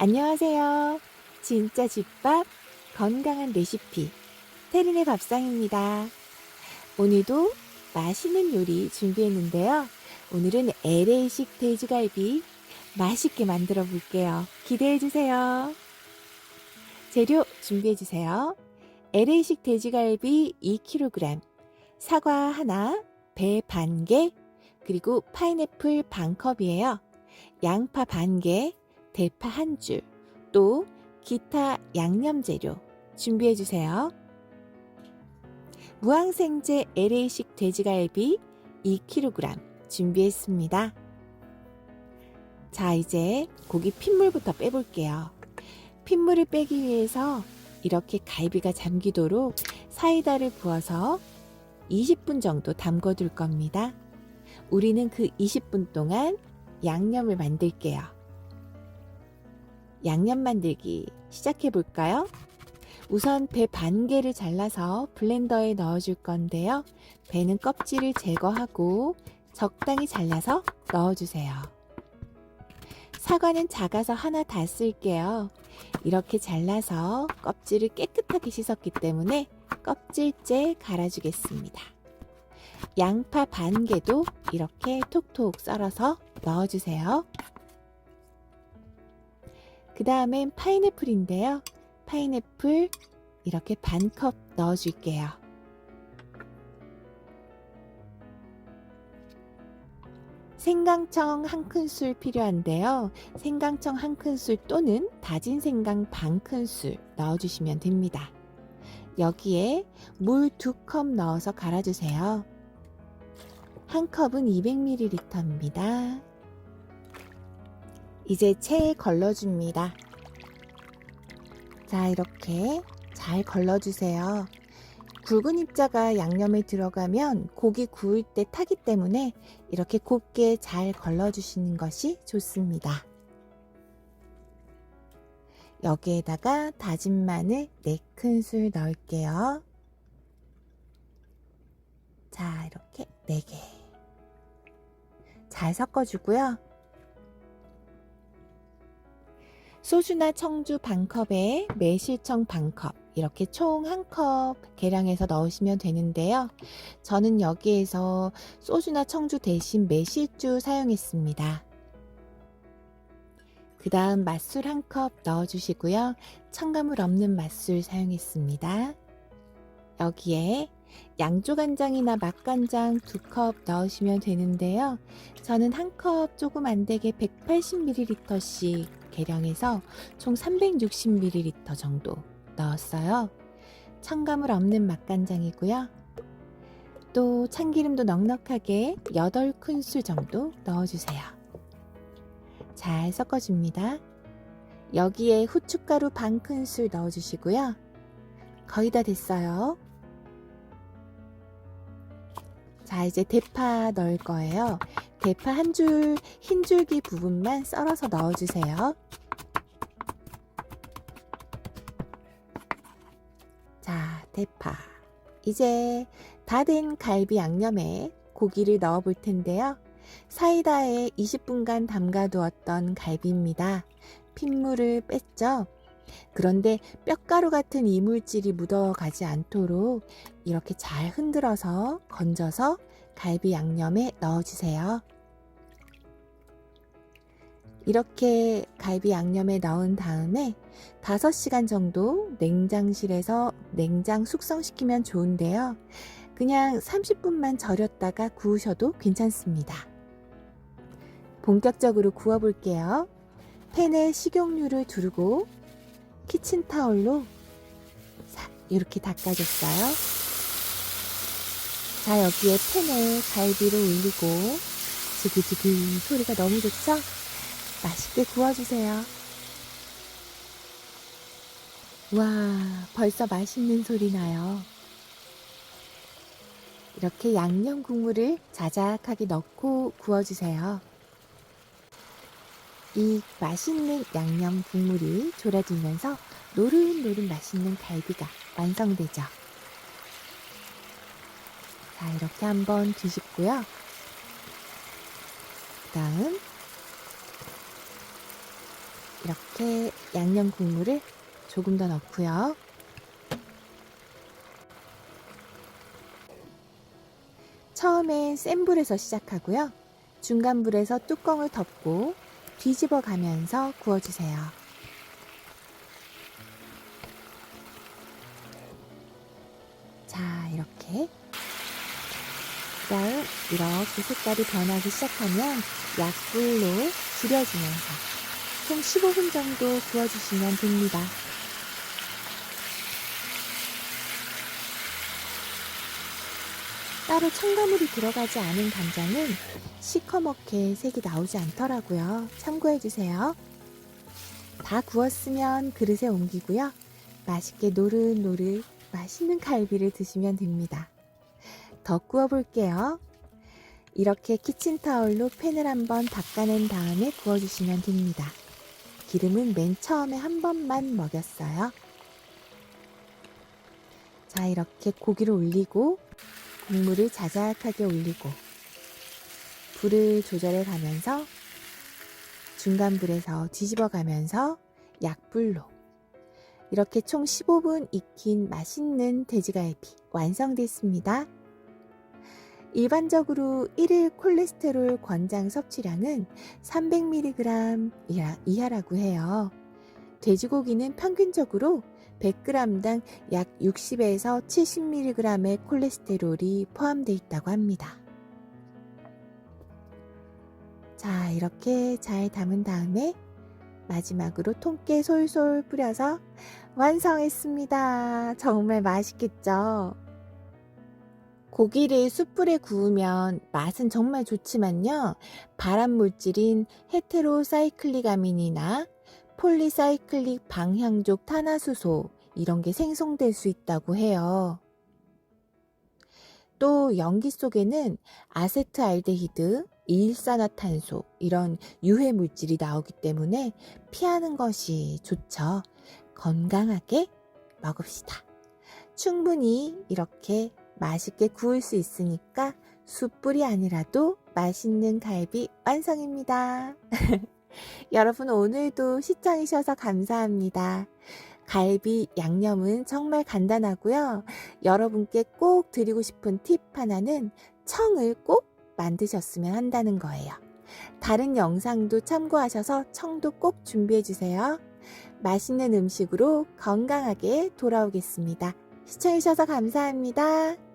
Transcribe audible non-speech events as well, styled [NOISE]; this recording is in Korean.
안녕하세요. 진짜 집밥 건강한 레시피 테린의 밥상입니다. 오늘도 맛있는 요리 준비했는데요. 오늘은 LA식 돼지갈비 맛있게 만들어 볼게요. 기대해 주세요. 재료 준비해 주세요. LA식 돼지갈비 2kg, 사과 하나, 배 반 개, 그리고 파인애플 반 컵이에요. 양파 반 개, 대파 한 줄, 또 기타 양념 재료 준비해 주세요. 무항생제 LA식 돼지갈비 2kg 준비했습니다. 자, 이제 고기 핏물부터 빼볼게요. 핏물을 빼기 위해서 이렇게 갈비가 잠기도록 사이다를 부어서 20분 정도 담궈둘 겁니다. 우리는 그 20분 동안 양념을 만들게요. 양념 만들기 시작해 볼까요? 우선 배 반 개를 잘라서 블렌더에 넣어 줄 건데요. 배는 껍질을 제거하고 적당히 잘라서 넣어 주세요. 사과는 작아서 하나 다 쓸게요. 이렇게 잘라서 껍질을 깨끗하게 씻었기 때문에 껍질째 갈아주겠습니다. 양파 반 개도 이렇게 톡톡 썰어서 넣어주세요. 그 다음엔 파인애플인데요. 파인애플 이렇게 반 컵 넣어줄게요. 생강청 한 큰술 필요한데요. 생강청 한 큰술 또는 다진 생강 반 큰술 넣어주시면 됩니다. 여기에 물 두 컵 넣어서 갈아주세요. 한 컵은 200ml입니다. 이제 체에 걸러줍니다. 자, 이렇게 잘 걸러주세요. 굵은 입자가 양념에 들어가면 고기 구울 때 타기 때문에 이렇게 곱게 잘 걸러주시는 것이 좋습니다. 여기에다가 다진 마늘 4큰술 넣을게요. 자, 이렇게 4개. 잘 섞어주고요. 소주나 청주 반컵에 매실청 반컵 이렇게 총 한 컵 계량해서 넣으시면 되는데요. 저는 여기에서 소주나 청주 대신 매실주 사용했습니다. 그 다음 맛술 한 컵 넣어주시고요. 첨가물 없는 맛술 사용했습니다. 여기에 양조간장이나 맛간장 두 컵 넣으시면 되는데요. 저는 한 컵 조금 안 되게 180ml씩 계량해서 총 360ml 정도 넣었어요. 첨가물 없는 맛간장이고요. 또 참기름도 넉넉하게 8큰술 정도 넣어주세요. 잘 섞어줍니다. 여기에 후춧가루 반 큰술 넣어주시고요. 거의 다 됐어요. 자, 이제 대파 넣을 거예요. 대파 한 줄, 흰 줄기 부분만 썰어서 넣어주세요. 자, 대파. 이제 다 된 갈비 양념에 고기를 넣어 볼 텐데요. 사이다에 20분간 담가 두었던 갈비입니다. 핏물을 뺐죠? 그런데 뼈가루 같은 이물질이 묻어가지 않도록 이렇게 잘 흔들어서 건져서 갈비 양념에 넣어주세요. 이렇게 갈비 양념에 넣은 다음에 5시간 정도 냉장실에서 냉장 숙성시키면 좋은데요. 그냥 30분만 절였다가 구우셔도 괜찮습니다. 본격적으로 구워볼게요. 팬에 식용유를 두르고 키친타올로 싹 이렇게 닦아줬어요. 자, 여기에 팬에 갈비를 올리고 지글지글 소리가 너무 좋죠? 맛있게 구워주세요. 와, 벌써 맛있는 소리 나요. 이렇게 양념 국물을 자작하게 넣고 구워주세요. 이 맛있는 양념 국물이 졸아들면서 노릇노릇 맛있는 갈비가 완성되죠. 자, 이렇게 한번 뒤집고요. 그 다음 이렇게 양념 국물을 조금 더 넣고요. 처음엔 센 불에서 시작하고요. 중간 불에서 뚜껑을 덮고 뒤집어 가면서 구워주세요. 자, 이렇게. 그 다음, 이렇게 색깔이 변하기 시작하면 약불로 줄여주면서 총 15분 정도 구워주시면 됩니다. 따로 첨가물이 들어가지 않은 간장은 시커멓게 색이 나오지 않더라고요. 참고해주세요. 다 구웠으면 그릇에 옮기고요. 맛있게 노릇노릇 맛있는 갈비를 드시면 됩니다. 더 구워볼게요. 이렇게 키친타올로 팬을 한번 닦아낸 다음에 구워주시면 됩니다. 기름은 맨 처음에 한 번만 먹였어요. 자, 이렇게 고기를 올리고 국물을 자작하게 올리고 불을 조절해 가면서 중간 불에서 뒤집어 가면서 약불로 이렇게 총 15분 익힌 맛있는 돼지갈비 완성됐습니다. 일반적으로 1일 콜레스테롤 권장 섭취량은 300mg 이하라고 해요. 돼지고기는 평균적으로 100g당 약 60에서 70mg의 콜레스테롤이 포함되어 있다고 합니다. 자, 이렇게 잘 담은 다음에 마지막으로 통깨 솔솔 뿌려서 완성했습니다. 정말 맛있겠죠? 고기를 숯불에 구우면 맛은 정말 좋지만요. 발암 물질인 헤테로사이클릭아민이나 폴리사이클릭 방향족 탄화수소 이런 게 생성될 수 있다고 해요. 또 연기 속에는 아세트알데히드, 이일산화탄소 이런 유해 물질이 나오기 때문에 피하는 것이 좋죠. 건강하게 먹읍시다. 충분히 이렇게 맛있게 구울 수 있으니까 숯불이 아니라도 맛있는 갈비 완성입니다. [LAUGHS] 여러분 오늘도 시청해주셔서 감사합니다. 갈비 양념은 정말 간단하고요. 여러분께 꼭 드리고 싶은 팁 하나는 청을 꼭 만드셨으면 한다는 거예요. 다른 영상도 참고하셔서 청도 꼭 준비해 주세요. 맛있는 음식으로 건강하게 돌아오겠습니다. 시청해주셔서 감사합니다.